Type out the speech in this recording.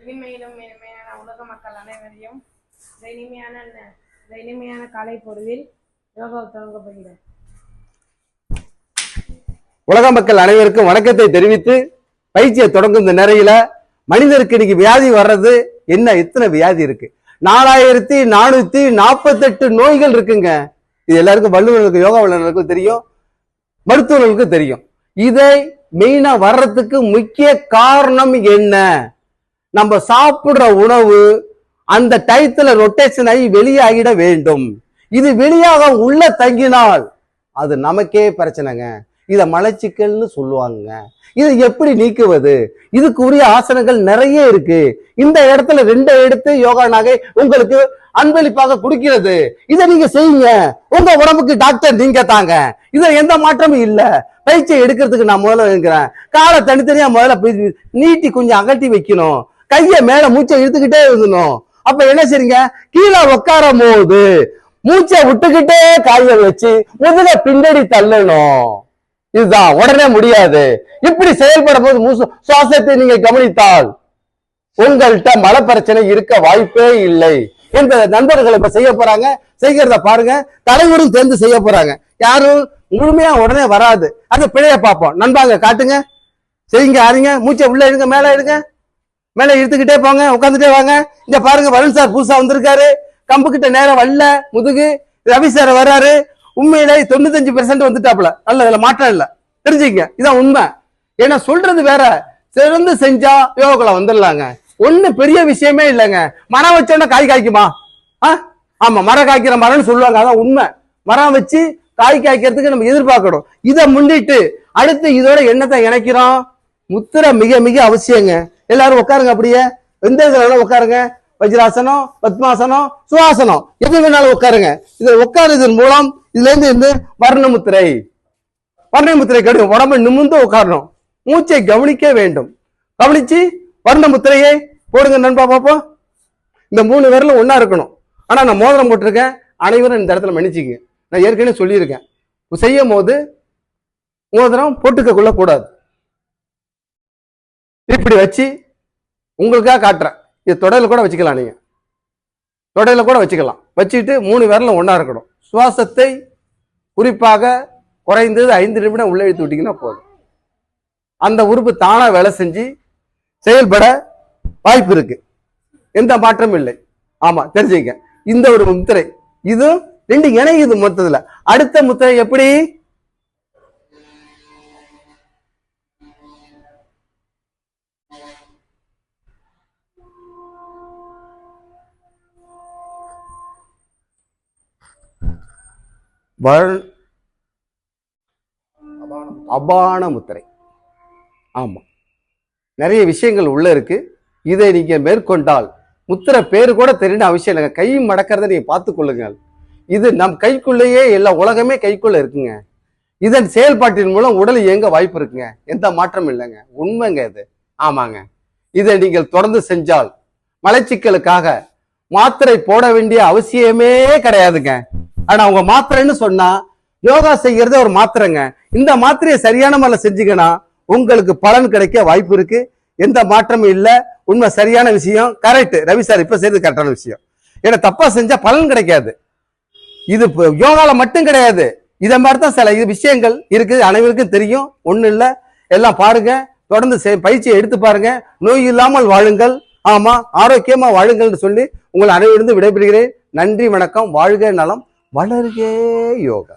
இனிமையிலும் இனிமையான உலக மக்கள் அனைவரையும் இந்த இனிமையான இந்த இனிமையான காலை பொழுதில் யோகா தொடங்கப்படுகிறது உலக மக்கள் அனைவருக்கும் வணக்கத்தை தெரிவித்து பயிற்சியை தொடங்கும் இந்த நிறையில மனிதருக்கு இன்னைக்கு வியாதி வர்றது என்ன? எத்தனை வியாதி இருக்கு? நாலாயிரத்தி நானூத்தி நாற்பத்தெட்டு நோய்கள் இருக்குங்க. இது எல்லாருக்கும் வல்லுநர்களுக்கு யோகா வல்லுநர்களுக்கும் தெரியும். மருத்துவர்களுக்கும் தெரியும். இதை மெயினா வர்றதுக்கு முக்கிய காரணம் என்ன? நம்ம சாப்பிடுற உணவு அந்த டயத்துல ரொட்டேஷன் ஆகி வெளியாகிட வேண்டும். இது வெளியாக உள்ள தங்கினால் அது நமக்கே பிரச்சனைங்க. இதை மலச்சிக்கல்னு சொல்லுவாங்க இதை எப்படி நீக்குவது? இதுக்கு உரிய ஆசனங்கள் நிறைய இருக்கு. இந்த இடத்துல ரெண்டு எடுத்து யோகா நகை உங்களுக்கு அன்பளிப்பாக கொடுக்கிறது. இதை நீங்க செய்யுங்க. உங்க உடம்புக்கு டாக்டர் நீங்க தாங்க. இதுல எந்த மாற்றமும் இல்ல. பயிற்சியை எடுக்கிறதுக்கு நான் முதல்ல இருக்கிறேன் காலை தனித்தனியா முதல்ல நீட்டி கொஞ்சம் அகட்டி வைக்கணும். கையை மேல மூச்சை இழுத்துக்கிட்டே இருக்கணும் அப்ப என்ன செய்றீங்க? கீழே உட்காரும் போது மூச்சை விட்டுக்கிட்டே காய வச்சு முதுக பின்னாடி தள்ளணும். இதுதான். உடனே முடியாது. இப்படி செயல்படும் போது மூசு சுவாசத்தை நீங்க கவனித்தால் உங்கள்கிட்ட மன பிரச்சனை இருக்க வாய்ப்பே இல்லை. என்ற நண்பர்கள் இப்ப செய்ய போறாங்க? செய்கிறத பாருங்க. தலைவரும் சேர்ந்து செய்ய போறாங்க. யாரும் முழுமையா உடனே வராது. அந்த பிழைய பார்ப்போம். நண்பாங்க காட்டுங்க. செய்யுங்க ஆறுங்க. மூச்சை உள்ள எடுங்க மேல எடுங்க மேல இழுத்துக்கிட்டே போங்க உட்காந்துட்டே வாங்க. இங்க பாருங்க வருண் சார் புதுசா வந்திருக்காரு. கம்பு கிட்ட நேரம் வரல முதுகு. ரவி சார் வர்றாரு உண்மையில தொண்ணூத்தஞ்சு பெர்சென்ட் வந்துட்டாப்ல நல்ல இதுல மாற்றம் இல்ல. தெரிஞ்சுக்கங்க. இதான் உண்மை. ஏன்னா சொல்றது வேற. சிறந்து செஞ்சா யோகக்குள்ள வந்துடலாங்க. ஒண்ணு பெரிய விஷயமே இல்லைங்க. மரம் வச்சோன்னா காய் காய்க்குமா? ஆ? ஆமா மரம் காய்க்கிற மரம்னு சொல்லுவாங்க. அதான் உண்மை. மரம் வச்சு காய் காய்க்கிறதுக்கு நம்ம எதிர்பார்க்கணும். இதை முன்னிட்டு அடுத்து இதோட என்னத்தை இணைக்கிறோம்? முத்திரை மிக மிக அவசியங்க. எல்லாரும் உட்காருங்க அப்படியே. எந்த இதுல உட்காருங்க. வஜ்ராசனம் பத்மாசனம் சுவாசனம் எது வேணாலும் உட்காருங்க. இதுல உட்காருதன் மூலம் இதுல இருந்து இருந்து வர்ணமுத்திரை. வர்ணமுத்திரை கடும் உடம்பு நிமிர்ந்து உட்காரணும். மூச்சை கவனிக்க வேண்டும். கவனிச்சு வர்ணமுத்திரையை போடுங்க நண்பா பாப்போம் இந்த மூணு விரலும் ஒன்னா இருக்கணும். ஆனா நான் மோதிரம் போட்டிருக்கேன். அனைவரும் இந்த இடத்துல மன்னிச்சுக்கங்க. நான் ஏற்கனவே சொல்லியிருக்கேன். செய்யும் போது மோதிரம் போட்டுக்க கொள்ளக்கூடாது இப்படி வச்சு உங்களுக்காக காட்டுறேன். இது தொடையில் கூட வச்சுக்கலாம் நீங்கள் தொடையில கூட வச்சுக்கலாம். வச்சுக்கிட்டு மூணு விரலும் ஒன்றா இருக்கணும். சுவாசத்தை குறிப்பாக குறைந்தது ஐந்து நிமிடம் உள்ளே இழுத்து விட்டிங்கன்னா போதும். அந்த உறுப்பு தானாக வேலை செஞ்சு செயல்பட வாய்ப்பு இருக்கு. எந்த மாற்றமும் இல்லை. ஆமாம் தெரிஞ்சுங்க இந்த ஒரு முத்திரை. இதுவும் ரெண்டு இணையுது மொத்தத்தில். அடுத்த முத்திரை எப்படி? வருண் அபான முத்திரை. ஆமாம் நிறைய விஷயங்கள் உள்ளே இருக்குது இதை நீங்கள் மேற்கொண்டால் முத்திரை பேர் கூட தெரியணும் அவசியம் இல்லைங்க. கை மடக்கிறத நீங்கள் பார்த்துக்கொள்ளுங்கள் இது நம் கைக்குள்ளேயே எல்லா உலகமே கைக்குள்ளே இருக்குங்க. இதன் செயல்பாட்டின் மூலம் உடல் இயங்க வாய்ப்பு இருக்குங்க. எந்த மாற்றமும் இல்லைங்க. உண்மைங்க இது. ஆமாங்க. இதை நீங்கள் தொடர்ந்து செஞ்சால் மலச்சிக்கலுக்காக மாத்திரை போட வேண்டிய அவசியமே கிடையாதுங்க. ஆனா அவங்க மாத்திரைன்னு சொன்னா யோகா செய்யறது ஒரு மாத்திரைங்க. இந்த மாத்திரையை சரியான முறையில் செஞ்சீங்கன்னா உங்களுக்கு பலன் கிடைக்க வாய்ப்பு இருக்கு. எந்த மாற்றமும் இல்லை. உண்மை சரியான விஷயம். கரெக்ட் ரவி சார் இப்ப செய்யறது கரெக்டான விஷயம். ஏன்னா தப்பா செஞ்சா பலன் கிடைக்காது. இது இப்ப யோகால மட்டும் கிடையாது. இதை மாதிரி தான் சில இது விஷயங்கள் இருக்குது அனைவருக்கும் தெரியும். ஒன்றும் இல்லை. எல்லாம் பாருங்க. தொடர்ந்து பயிற்சியை எடுத்து பாருங்க. நோய் இல்லாமல் வாழுங்கள். ஆமா ஆரோக்கியமா வாழுங்கள்னு சொல்லி உங்கள் அனைவரிடம் விடைபெறுகிறேன். நன்றி வணக்கம். வாழ்க நலம். வளர்க யோகா